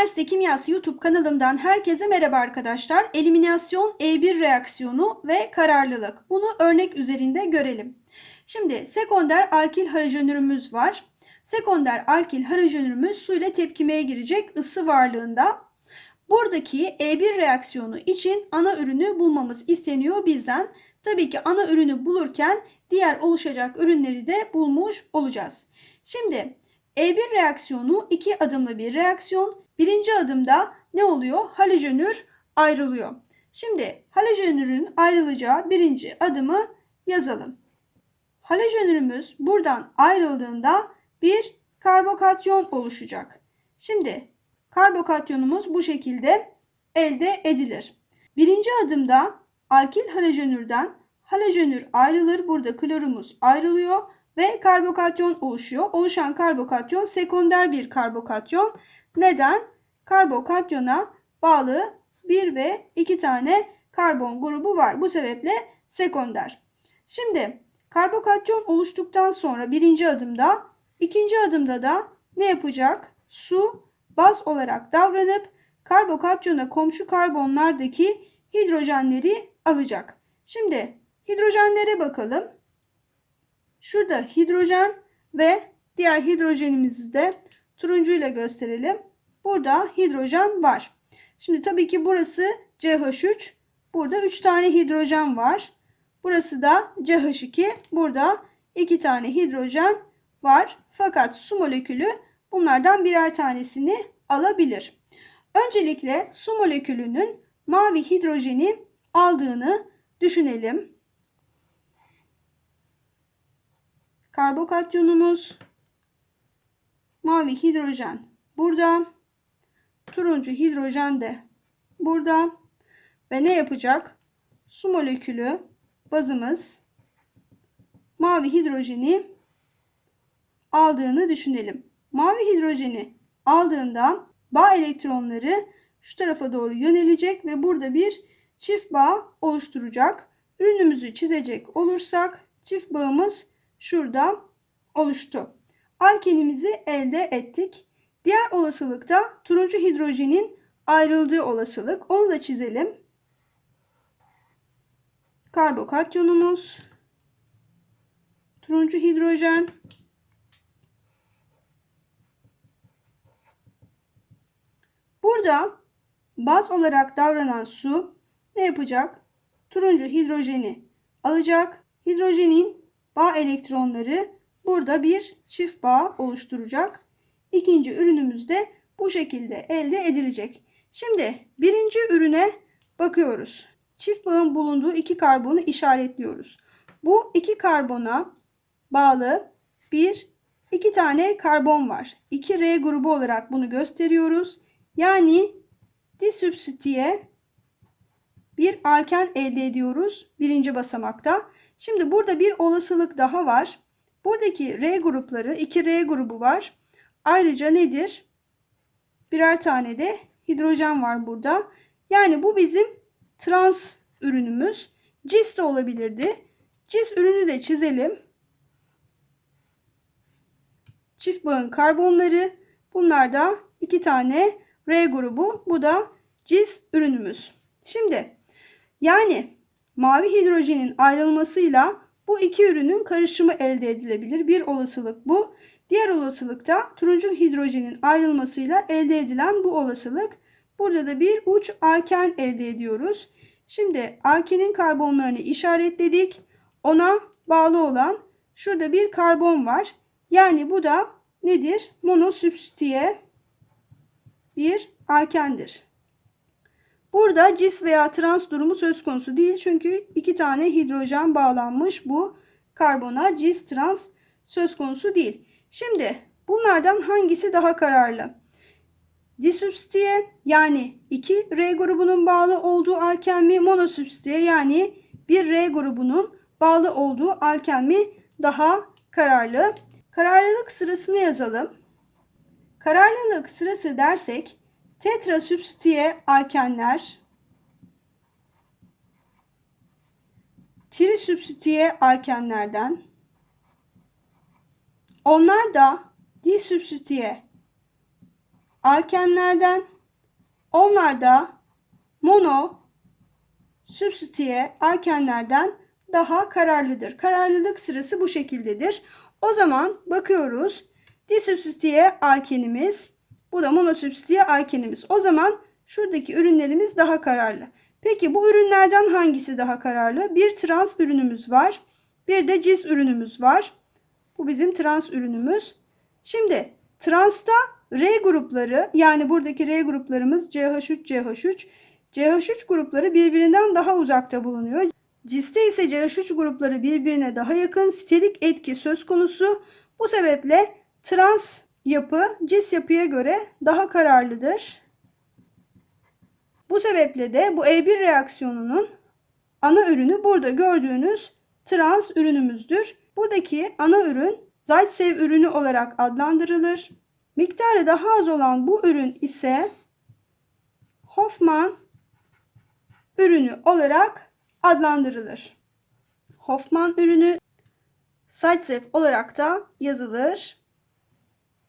Üniversite Kimyası YouTube kanalımdan herkese merhaba arkadaşlar. Eliminasyon E1 reaksiyonu ve kararlılık. Bunu örnek üzerinde görelim. Şimdi sekonder alkil halojenürümüz var. Sekonder alkil halojenürümüz su ile tepkimeye girecek ısı varlığında. Buradaki E1 reaksiyonu için ana ürünü bulmamız isteniyor bizden. Tabii ki ana ürünü bulurken diğer oluşacak ürünleri de bulmuş olacağız. Şimdi E1 reaksiyonu iki adımlı bir reaksiyon. Birinci adımda ne oluyor? Halojenür ayrılıyor. Şimdi halojenürün ayrılacağı birinci adımı yazalım. Halojenürümüz buradan ayrıldığında bir karbokatyon oluşacak. Şimdi karbokatyonumuz bu şekilde elde edilir. Birinci adımda alkil halojenürden halojenür ayrılır. Burada klorumuz ayrılıyor ve karbokatyon oluşuyor. Oluşan karbokatyon sekonder bir karbokatyon. Neden? Karbokatyona bağlı 1 ve 2 tane karbon grubu var. Bu sebeple sekonder. Şimdi karbokatyon oluştuktan sonra birinci adımda, ikinci adımda da ne yapacak? Su baz olarak davranıp karbokatyona komşu karbonlardaki hidrojenleri alacak. Şimdi hidrojenlere bakalım. Şurada hidrojen ve diğer hidrojenimizi de turuncuyla gösterelim. Burada hidrojen var. Şimdi tabii ki burası CH3. Burada 3 tane hidrojen var. Burası da CH2. Burada 2 tane hidrojen var. Fakat su molekülü bunlardan birer tanesini alabilir. Öncelikle su molekülünün mavi hidrojeni aldığını düşünelim. Karbokatyonumuz mavi hidrojen burada. Turuncu hidrojen de burada. Ve ne yapacak? Su molekülü bazımız mavi hidrojeni aldığını düşünelim. Mavi hidrojeni aldığında bağ elektronları şu tarafa doğru yönelecek ve burada bir çift bağ oluşturacak. Ürünümüzü çizecek olursak çift bağımız şurada oluştu. Alkenimizi elde ettik. Diğer olasılıkta turuncu hidrojenin ayrıldığı olasılık. Onu da çizelim. Karbokatyonumuz, turuncu hidrojen, Burada baz olarak davranan su ne yapacak? Turuncu hidrojeni alacak. Hidrojenin bağ elektronları burada bir çift bağ oluşturacak. İkinci ürünümüz de bu şekilde elde edilecek. Şimdi birinci ürüne bakıyoruz. Çift bağın bulunduğu iki karbonu işaretliyoruz. Bu iki karbona bağlı bir iki tane karbon var. 2R grubu olarak bunu gösteriyoruz. Yani disübstiye bir alken elde ediyoruz birinci basamakta. Şimdi burada bir olasılık daha var. Buradaki R grupları 2R grubu var. Ayrıca nedir? Birer tane de hidrojen var burada. Yani bu bizim trans ürünümüz. Cis de olabilirdi. Cis ürünü de çizelim. Çift bağın karbonları. Bunlar da iki tane R grubu. Bu da cis ürünümüz. Şimdi yani mavi hidrojenin ayrılmasıyla bu iki ürünün karışımı elde edilebilir. Bir olasılık bu. Diğer olasılıkta turuncu hidrojenin ayrılmasıyla elde edilen bu olasılık. Burada da bir uç alken elde ediyoruz. Şimdi alkenin karbonlarını işaretledik. Ona bağlı olan şurada bir karbon var. Yani bu da nedir? Monosübstiye bir alkendir. Burada cis veya trans durumu söz konusu değil. Çünkü iki tane hidrojen bağlanmış bu karbona cis trans söz konusu değil. Şimdi bunlardan hangisi daha kararlı? Disübstiye yani 2 R grubunun bağlı olduğu alken mi? Monosübstiye yani bir R grubunun bağlı olduğu alken mi daha kararlı? Kararlılık sırasını yazalım. Kararlılık sırası dersek tetrasübstiye alkenler, trisübstiye alkenlerden, onlar da disübstiye alkenlerden. Onlar da mono substiye alkenlerden daha kararlıdır. Kararlılık sırası bu şekildedir. O zaman bakıyoruz. Disubstiye alkenimiz, bu da monosubstiye alkenimiz. O zaman şuradaki ürünlerimiz daha kararlı. Peki bu ürünlerden hangisi daha kararlı? Bir trans ürünümüz var. Bir de cis ürünümüz var. Bu bizim trans ürünümüz. Şimdi transta R grupları yani buradaki R gruplarımız CH3, CH3. CH3 grupları birbirinden daha uzakta bulunuyor. Ciste ise CH3 grupları birbirine daha yakın sterik etki söz konusu. Bu sebeple trans yapı cis yapıya göre daha kararlıdır. Bu sebeple de bu E1 reaksiyonunun ana ürünü burada gördüğünüz trans ürünümüzdür. Buradaki ana ürün Zaitsev ürünü olarak adlandırılır. Miktarı daha az olan bu ürün ise Hoffman ürünü olarak adlandırılır. Hoffman ürünü Zaitsev olarak da yazılır.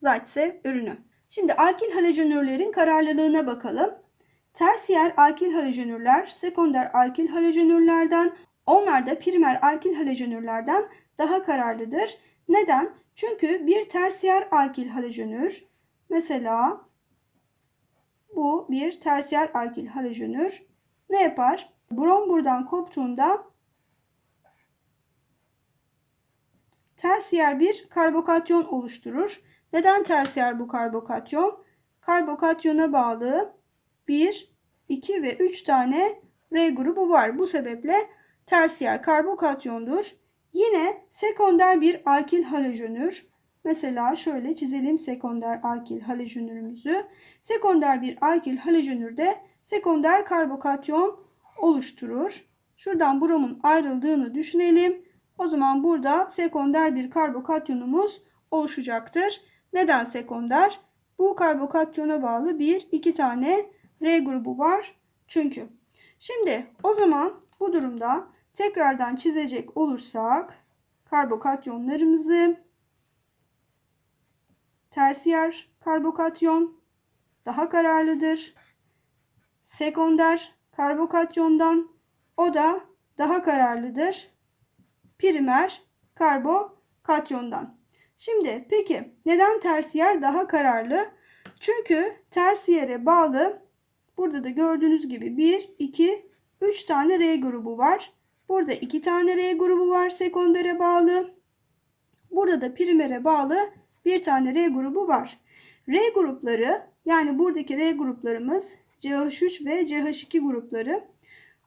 Zaitsev ürünü. Şimdi alkil halojenürlerin kararlılığına bakalım. Tersiyer alkil halojenürler sekonder alkil halojenürlerden, onlar da primer alkil halojenürlerden daha kararlıdır. Neden? Çünkü bir tersiyer alkil halojenür mesela bu bir tersiyer alkil halojenür ne yapar? Brom buradan koptuğunda tersiyer bir karbokatyon oluşturur. Neden tersiyer bu karbokatyon? Karbokatyona bağlı 1, 2 ve 3 tane R grubu var. Bu sebeple tersiyer karbokatyondur. Yine sekonder bir alkil halojenür. Mesela şöyle çizelim sekonder alkil halojenürümüzü. Sekonder bir alkil halojenürde sekonder karbokatyon oluşturur. Şuradan bromun ayrıldığını düşünelim. O zaman burada sekonder bir karbokatyonumuz oluşacaktır. Neden sekonder? Bu karbokatyona bağlı bir iki tane R grubu var çünkü. Şimdi o zaman bu durumda tekrardan çizecek olursak karbokatyonlarımızı tersiyer karbokatyon daha kararlıdır. Sekonder karbokatyondan o da daha kararlıdır. Primer karbokatyondan. Şimdi peki neden tersiyer daha kararlı? Çünkü tersiyere bağlı burada da gördüğünüz gibi 1, 2, 3 tane R grubu var. Burada 2 tane R grubu var sekondere bağlı. Burada da primere bağlı bir tane R grubu var. R grupları yani buradaki R gruplarımız CH3 ve CH2 grupları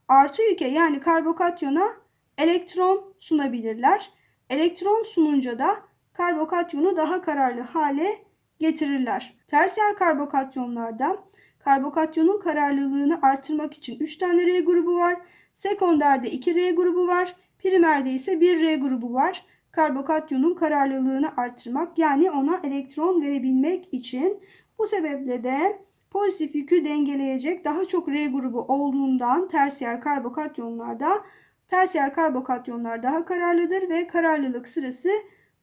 artı yüke yani karbokatyona elektron sunabilirler. Elektron sununca da karbokatyonu daha kararlı hale getirirler. Tersiyer karbokatyonlarda karbokatyonun kararlılığını artırmak için 3 tane R grubu var. Sekonderde 2 R grubu var. Primerde ise 1 R grubu var. Karbokatyonun kararlılığını artırmak yani ona elektron verebilmek için bu sebeple de pozitif yükü dengeleyecek daha çok R grubu olduğundan tersiyer karbokatyonlarda tersiyer karbokatyonlar daha kararlıdır ve kararlılık sırası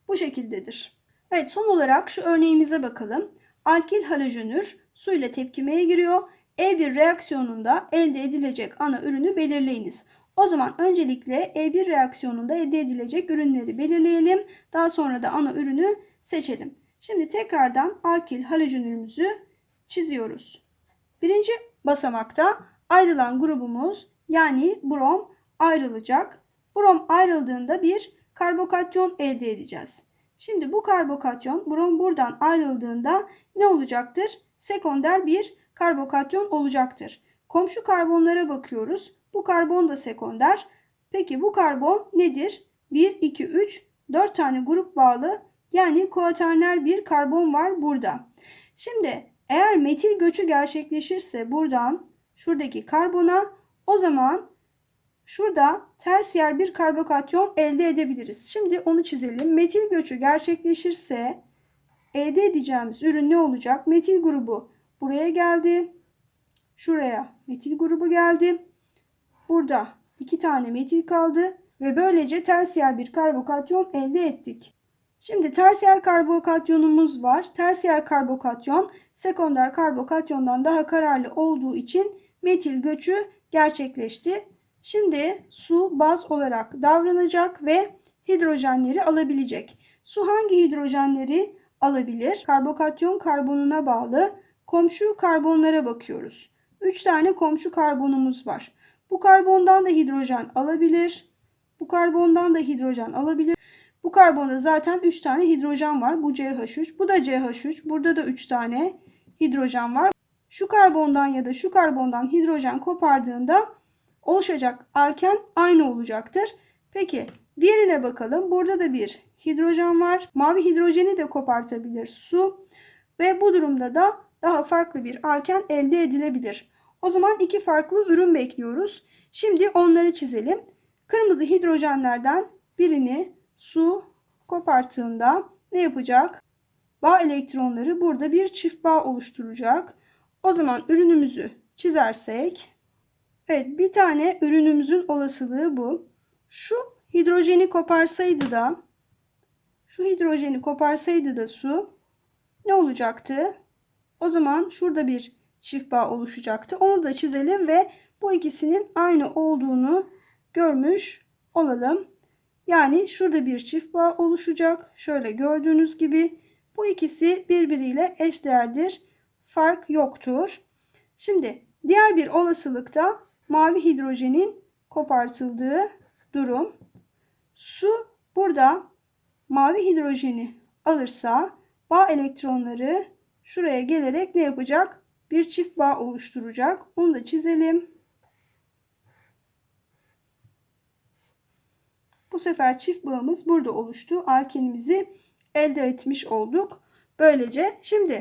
bu şekildedir. Evet son olarak şu örneğimize bakalım. Alkil halojenür su ile tepkimeye giriyor. E1 reaksiyonunda elde edilecek ana ürünü belirleyiniz. O zaman öncelikle E1 reaksiyonunda elde edilecek ürünleri belirleyelim. Daha sonra da ana ürünü seçelim. Şimdi tekrardan alkil halojenürümüzü çiziyoruz. Birinci basamakta ayrılan grubumuz yani brom ayrılacak. Brom ayrıldığında bir karbokatyon elde edeceğiz. Şimdi bu karbokatyon brom buradan ayrıldığında ne olacaktır? Sekonder bir karbokatyon olacaktır. Komşu karbonlara bakıyoruz. Bu karbon da sekonder. Peki bu karbon nedir? 1, 2, 3, 4 tane grup bağlı yani kuaterner bir karbon var burada. Şimdi eğer metil göçü gerçekleşirse buradan şuradaki karbona o zaman şurada tersiyer bir karbokatyon elde edebiliriz. Şimdi onu çizelim. Metil göçü gerçekleşirse elde edeceğimiz ürün ne olacak? Metil grubu buraya geldi. Şuraya metil grubu geldi. Burada iki tane metil kaldı ve böylece tersiyer bir karbokatyon elde ettik. Şimdi tersiyer karbokatyonumuz var. Tersiyer karbokatyon sekonder karbokatyondan daha kararlı olduğu için metil göçü gerçekleşti. Şimdi su baz olarak davranacak ve hidrojenleri alabilecek. Su hangi hidrojenleri alabilir? Karbokatyon karbonuna bağlı komşu karbonlara bakıyoruz. 3 tane komşu karbonumuz var. Bu karbondan da hidrojen alabilir. Bu karbondan da hidrojen alabilir. Bu karbonda zaten 3 tane hidrojen var. Bu CH3, bu da CH3. Burada da 3 tane hidrojen var. Şu karbondan ya da şu karbondan hidrojen kopardığında oluşacak alken aynı olacaktır. Peki diğerine bakalım. Burada da bir hidrojen var. Mavi hidrojeni de kopartabilir su ve bu durumda da daha farklı bir alken elde edilebilir. O zaman iki farklı ürün bekliyoruz. Şimdi onları çizelim. Kırmızı hidrojenlerden birini su koparttığında ne yapacak? Bağ elektronları burada bir çift bağ oluşturacak. O zaman ürünümüzü çizersek Evet bir tane ürünümüzün olasılığı bu. Şu hidrojeni koparsaydı da şu hidrojeni koparsaydı da su ne olacaktı? O zaman şurada bir çift bağ oluşacaktı. Onu da çizelim ve bu ikisinin aynı olduğunu görmüş olalım. Yani şurada bir çift bağ oluşacak. Şöyle gördüğünüz gibi bu ikisi birbiriyle eşdeğerdir. Fark yoktur. Şimdi diğer bir olasılıkta mavi hidrojenin kopartıldığı durum. Su burada mavi hidrojeni alırsa bağ elektronları şuraya gelerek ne yapacak? Bir çift bağ oluşturacak. Onu da çizelim. Bu sefer çift bağımız burada oluştu. Alkenimizi elde etmiş olduk. Böylece şimdi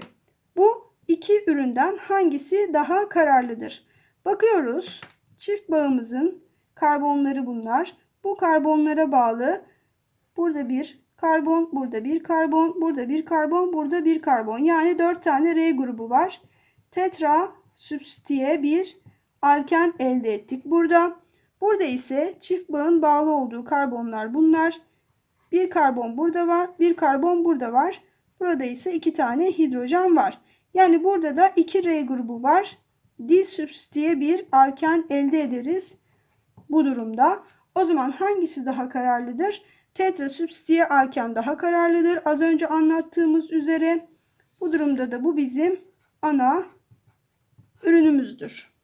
bu iki üründen hangisi daha kararlıdır? Bakıyoruz. Çift bağımızın karbonları bunlar. Bu karbonlara bağlı burada bir karbon, burada bir karbon, burada bir karbon, burada bir karbon. Yani 4 tane R grubu var. Tetra sübstiye bir alken elde ettik burada. Burada ise çift bağın bağlı olduğu karbonlar bunlar. Bir karbon burada var, bir karbon burada var. Burada ise iki tane hidrojen var. Yani burada da 2 R grubu var. Disübstiye bir alken elde ederiz bu durumda. O zaman hangisi daha kararlıdır? Tetrasübstiye alken daha kararlıdır. Az önce anlattığımız üzere bu durumda da bu bizim ana ürünümüzdür.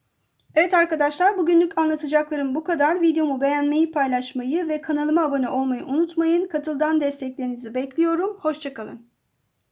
Evet arkadaşlar bugünlük anlatacaklarım bu kadar. Videomu beğenmeyi, paylaşmayı ve kanalıma abone olmayı unutmayın. Katıldan desteklerinizi bekliyorum. Hoşçakalın.